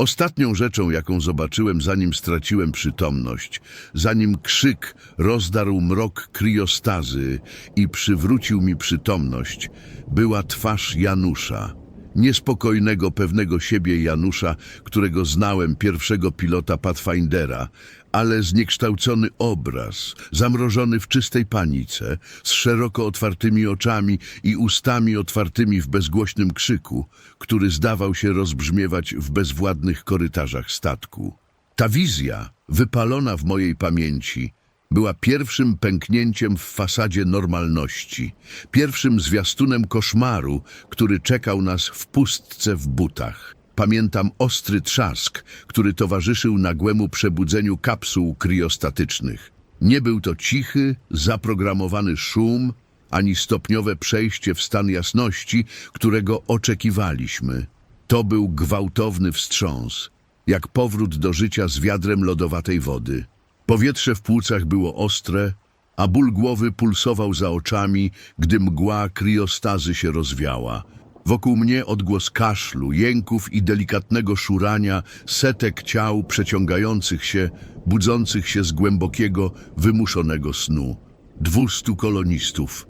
Ostatnią rzeczą, jaką zobaczyłem, zanim straciłem przytomność, zanim krzyk rozdarł mrok kriostazy i przywrócił mi przytomność, była twarz Janusza. Niespokojnego, pewnego siebie Janusza, którego znałem, pierwszego pilota Pathfindera, ale zniekształcony obraz, zamrożony w czystej panice, z szeroko otwartymi oczami i ustami otwartymi w bezgłośnym krzyku, który zdawał się rozbrzmiewać w bezwładnych korytarzach statku. Ta wizja, wypalona w mojej pamięci, była pierwszym pęknięciem w fasadzie normalności, pierwszym zwiastunem koszmaru, który czekał nas w pustce w butach. Pamiętam ostry trzask, który towarzyszył nagłemu przebudzeniu kapsuł kriostatycznych. Nie był to cichy, zaprogramowany szum, ani stopniowe przejście w stan jasności, którego oczekiwaliśmy. To był gwałtowny wstrząs, jak powrót do życia z wiadrem lodowatej wody. Powietrze w płucach było ostre, a ból głowy pulsował za oczami, gdy mgła kriostazy się rozwiała. Wokół mnie odgłos kaszlu, jęków i delikatnego szurania setek ciał przeciągających się, budzących się z głębokiego, wymuszonego snu. Dwustu kolonistów,